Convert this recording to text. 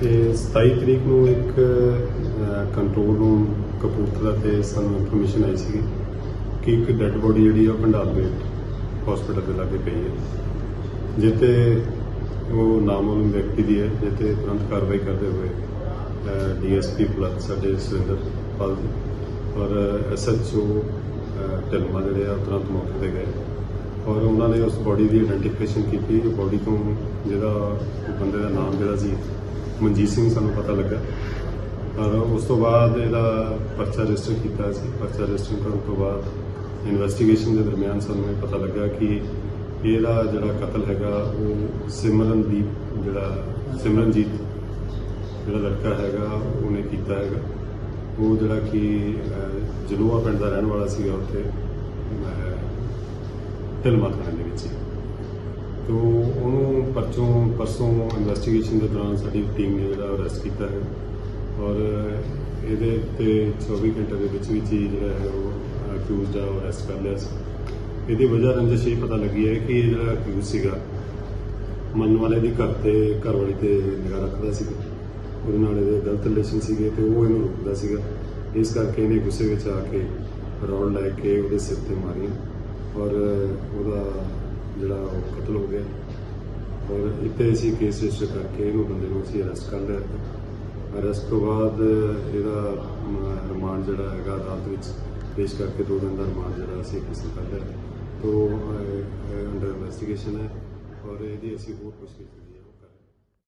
ਤੇ 27 ਤਰੀਕ ਨੂੰ ਇੱਕ ਕੰਟਰੋਲ ਰੂਮ ਕਪੂਰਥਲਾ ਤੇ ਸਾਨੂੰ ਇਨਫੋਰਮੇਸ਼ਨ ਆਈ ਸੀ ਕਿ ਇੱਕ ਡੈੱਡ ਬੋਡੀ ਜਿਹੜੀ ਆ ਭੰਡਾਰਪੇਟ ਹਸਪੀਟਲ ਦੇ ਲਾਗੇ ਪਈ ਹੈ। ਜਿੱਤੇ ਉਹ ਨਾਮਮਾਲੂਮ ਵਿਅਕਤੀ ਦੀ ਹੈ ਜਿੱਤੇ ਤੁਰੰਤ ਕਾਰਵਾਈ ਕਰਦੇ ਹੋਏ ਡੀਐਸਪੀ ਪਲੱਸ ਸਾਡੇ ਸੁਰਿੰਦਰ ਪਾਲ ਜੀ ਔਰ ਐਸਐਚਓ ਢਿਲਮਾ ਜਿਹੜੇ ਆ ਤੁਰੰਤ ਮੌਕੇ ਤੇ ਗਏ। ਔਰ ਉਹਨਾਂ ਨੇ ਉਸ ਬੋਡੀ ਦੀ ਆਇਡੈਂਟੀਫਿਕੇਸ਼ਨ ਕੀਤੀ। ਬੋਡੀ ਤੋਂ ਜਿਹੜਾ ਬੰਦੇ ਦਾ ਨਾਮ ਜਿਹੜਾ ਸੀ ਮਨਜੀਤ ਸਿੰਘ ਸਾਨੂੰ ਪਤਾ ਲੱਗਾ। ਔਰ ਉਸ ਤੋਂ ਬਾਅਦ ਇਹਦਾ ਪਰਚਾ ਰਜਿਸਟਰ ਕੀਤਾ ਸੀ। ਪਰਚਾ ਰਜਿਸਟਰ ਕਰਨ ਤੋਂ ਬਾਅਦ ਇਨਵੈਸਟੀਗੇਸ਼ਨ ਦੇ ਦਰਮਿਆਨ ਸਾਨੂੰ ਇਹ ਪਤਾ ਲੱਗਾ ਕਿ ਇਹਦਾ ਜਿਹੜਾ ਕਤਲ ਹੈਗਾ ਉਹ ਸਿਮਰਨਦੀਪ ਜਿਹੜਾ ਸਿਮਰਨਜੀਤ ਜਿਹੜਾ ਲੜਕਾ ਹੈਗਾ ਉਹਨੇ ਕੀਤਾ ਹੈਗਾ। ਉਹ ਜਿਹੜਾ ਕਿ ਅਹ, ਜਲੂਆ ਪਿੰਡ ਦਾ ਰਹਿਣ ਵਾਲਾ ਸੀਗਾ ਉੱਥੇ ਢਿਲਮਾ ਥਾਣੇ ਦੇ ਵਿੱਚ। ਹੀ। ਪਰਚੋਂ ਪਰਸੋਂ ਇਨਵੈਸਟੀਗੇਸ਼ਨ ਦੇ ਦੌਰਾਨ ਸਾਡੀ ਟੀਮ ਨੇ ਜਿਹੜਾ ਅਰੈਸਟ ਕੀਤਾ ਹੈ ਔਰ ਇਹਦੇ ਤੇ 24 ਘੰਟੇ ਦੇ ਵਿੱਚ ਵਿੱਚ ਹੀ ਜਿਹੜਾ ਹੈ ਉਹ ਅਕਿਊਜ਼ ਦਾ ਅਰੈਸਟ ਕਰ ਲਿਆ ਸੀ। ਇਹਦੀ ਵਜ੍ਹਾ ਰੰਜਿਸ਼ ਇਹ ਪਤਾ ਲੱਗੀ ਹੈ ਕਿ ਇਹ ਜਿਹੜਾ ਅਕਿਊਜ਼ ਸੀਗਾ ਮੰਨ ਵਾਲੇ ਦੀ ਘਰ ਤੇ, ਘਰ ਵਾਲੀ ਤੇ ਨਿਗਾਹ ਰੱਖਦਾ ਸੀ। ਉਹਦੇ ਨਾਲ ਇਹਦੇ ਗਲਤ ਰਿਲੇਸ਼ਨ ਸੀਗੇ ਤੇ ਉਹ ਇਹਨੂੰ ਰੋਕਦਾ ਸੀਗਾ। ਇਸ ਕਰਕੇ ਇਹਨੇ ਗੁੱਸੇ ਵਿੱਚ ਆ ਕੇ ਰੌਡ ਲੈ ਕੇ ਉਹਦੇ ਸਿਰ ਤੇ ਮਾਰੀ ਔਰ ਉਹਦਾ ਜਿਹੜਾ ਉਹ ਕਤਲ ਹੋ ਗਿਆ। ਔਰ ਇੱਥੇ ਅਸੀਂ ਕੇਸ ਰਜਿਸਟਰ ਕਰਕੇ ਇਹਨੂੰ ਬੰਦੇ ਨੂੰ ਅਸੀਂ ਅਰੈਸਟ ਕਰ ਲਿਆ ਅਰੈਸਟ ਤੋਂ ਬਾਅਦ ਇਹਦਾ ਰਿਮਾਂਡ ਜਿਹੜਾ ਹੈਗਾ ਅਦਾਲਤ ਵਿੱਚ ਪੇਸ਼ ਕਰਕੇ ਦੋ ਦਿਨ ਦਾ ਰਿਮਾਂਡ ਜਿਹੜਾ ਅਸੀਂ ਹਾਸਲ ਕਰ ਲਿਆ। ਤੋਂ ਅੰਡਰ ਇਨਵੈਸਟੀਗੇਸ਼ਨ ਹੈ ਔਰ ਇਹਦੀ ਅਸੀਂ ਹੋਰ ਪੁੱਛਗਿੱਛ